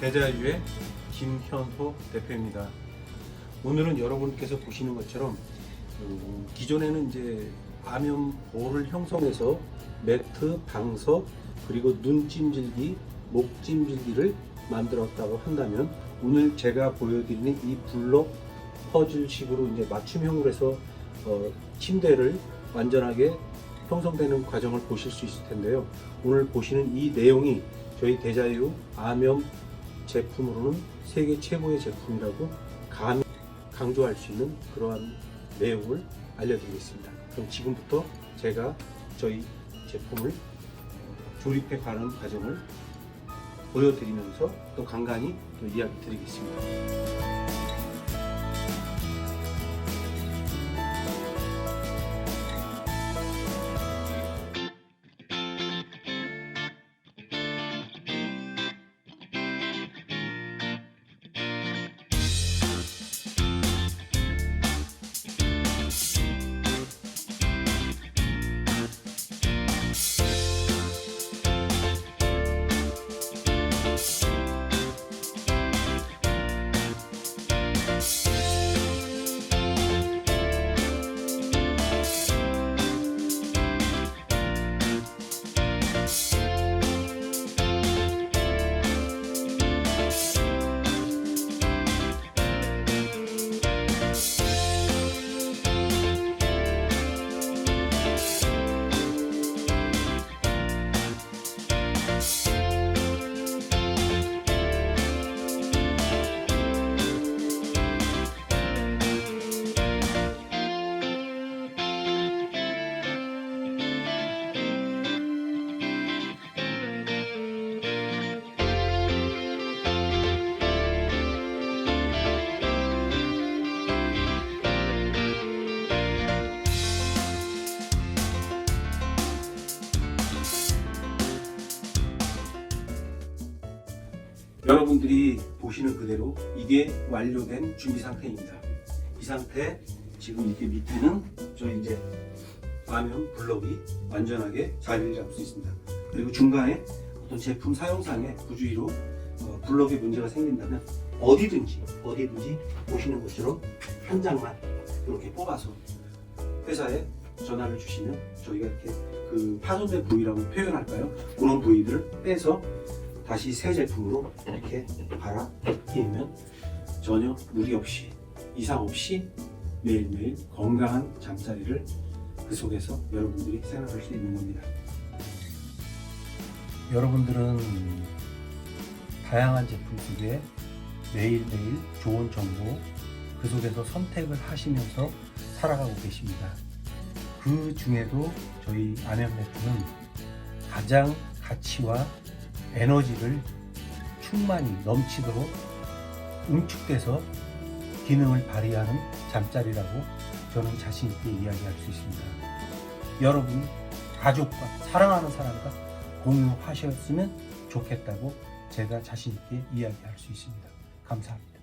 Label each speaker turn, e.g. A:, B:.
A: 대자유의 김현호 대표입니다. 오늘은 여러분께서 보시는 것처럼 음, 기존에는 이제 암염볼을 형성해서 매트, 방석, 그리고 눈찜질기, 목찜질기를 만들었다고 한다면 오늘 제가 보여드리는 이 블록 퍼즐식으로 이제 맞춤형으로 해서 어, 침대를 완전하게 형성되는 과정을 보실 수 있을 텐데요. 오늘 보시는 이 내용이 저희 대자유 암염 제품으로는 세계 최고의 제품이라고 감히 강조할 수 있는 그러한 내용을 알려드리겠습니다. 그럼 지금부터 제가 저희 제품을 조립해 가는 과정을 보여드리면서 또 간간히 또 이야기 드리겠습니다. 여러분들이 보시는 그대로 이게 완료된 준비 상태입니다. 이 상태 지금 이렇게 밑에는 저 이제 화면 블럭이 완전하게 자리를 잡을 수 있습니다. 그리고 중간에 어떤 제품 사용상의 부주의로 어, 블럭에 문제가 생긴다면 어디든지 어디든지 보시는 것처럼 한 장만 이렇게 뽑아서 회사에 전화를 주시면 저희가 이렇게 그 파손된 부위라고 표현할까요? 그런 부위들을 빼서 다시 새 제품으로 이렇게 갈아 끼면 전혀 무리 없이 이상 없이 매일매일 건강한 잠자리를 그 속에서 여러분들이 생활할 수 있는 겁니다. 여러분들은 다양한 제품 속에 매일매일 좋은 정보 그 속에서 선택을 하시면서 살아가고 계십니다. 그 중에도 저희 암연매트는 가장 가치와 에너지를 충만히 넘치도록 응축돼서 기능을 발휘하는 잠자리라고 저는 자신 있게 이야기할 수 있습니다. 여러분 가족과 사랑하는 사람과 공유하셨으면 좋겠다고 제가 자신 있게 이야기할 수 있습니다. 감사합니다.